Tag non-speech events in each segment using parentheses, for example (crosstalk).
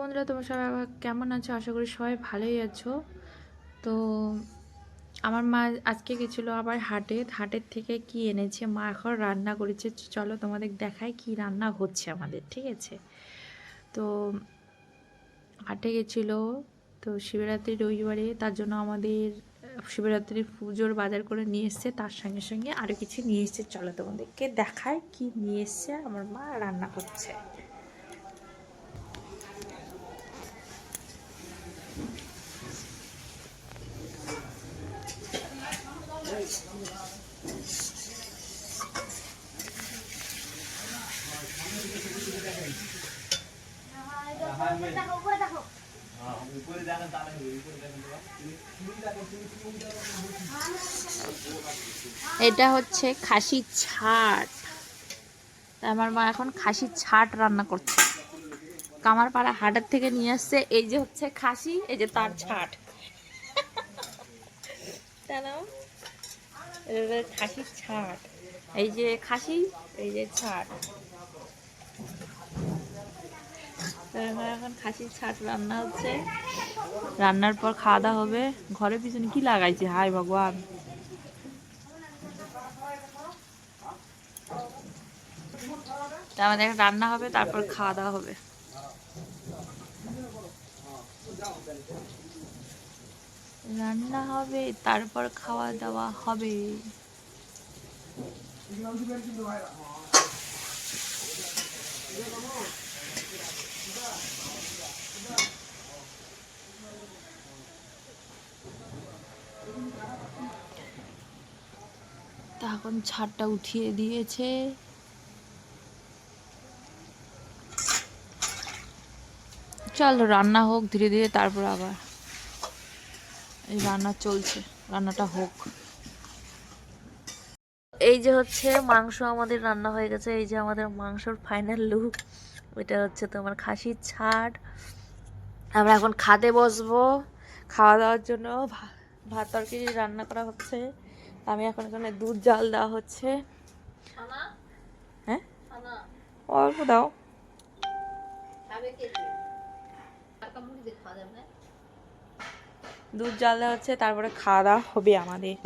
বন্ধুরা, তোমার সবাই কেমন আছো? আশা করি সবাই ভালোই আছো। তো আমার মা আজকে গেছিল আবার হাটে। হাটের থেকে কি এনেছে? মা এখন রান্না করেছে। চলো তোমাদের দেখায় কি রান্না হচ্ছে আমাদের, ঠিক আছে? তো হাটে গেছিল তো শিবরাত্রি রবিবারে, তার জন্য আমাদের শিবরাত্রির পুজোর বাজার করে নিয়ে এসছে। তার সঙ্গে সঙ্গে আরও কিছু নিয়ে এসছে। চলো তোমাদেরকে দেখায় কি নিয়ে এসছে। আমার মা রান্না করছে। এটা হচ্ছে খাসির ছাট। আমার মা এখন খাসির ছাট রান্না করছে। কামারপাড়া হাটের থেকে নিয়ে আসছে, এই যে হচ্ছে খাসি, এই যে তার ছাট। খাসির ছাট। এই যে খাসি, এই যে ছাট তো আমার এখন খাসির ছাট রান্না হচ্ছে। রান্নার পর খাওয়া দাওয়া হবে। ঘরের পিছনে কি লাগাইছে? হাই ভগবান। আমাদের রান্না হবে, তারপর খাওয়া দাওয়া হবে। রান্না হবে, তারপর খাওয়া দাওয়া হবে। এখন ছাদটা উঠিয়ে দিয়েছে। চলো, রান্না হোক, ধীরে ধীরে তারপর আবার। এই রান্না চলছে, রান্নাটা হোক। এই যে হচ্ছে, মাংস আমাদের রান্না হয়ে গেছে। এই যে আমাদের মাংসর ফাইনাল লুক এটা হচ্ছে তোমার খাসির ছাড়। আমরা এখন খাতে বসবো। খাওয়া দাওয়ার জন্য ভাত তরকারি রান্না করা হচ্ছে। আমি এখন এখানে দুধ জাল দেওয়া হচ্ছে। হ্যাঁ? অল্প দাও। দুধ জাল দেওয়া হচ্ছে তারপরে খাওয়া দাওয়া হবে আমাদের।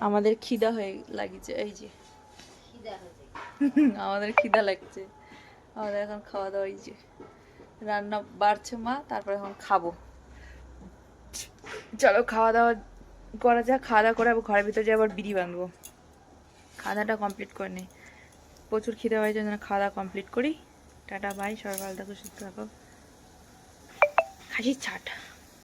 আমাদের খিদা হয়ে লাগিছে এই যে। (laughs) আমাদের খিদা লাগছে। আমাদের এখন খাওয়া দাওয়া এই যে। রান্না বাড়ছে মা তারপরে এখন খাব। চলো খাওয়া দাওয়া করা যা খাওয়া দাওয়া করে আবার ঘরের ভিতরে যাই আবার বিড়ি বানবো। খাওয়া দাওয়াটা কমপ্লিট করে নিই প্রচুর খিদে পাইছে যেন খাওয়া দাওয়া কমপ্লিট করি। টাটা বাই সবাই ভালো থাকো, সুস্থ থাকো। খাসির ছাট।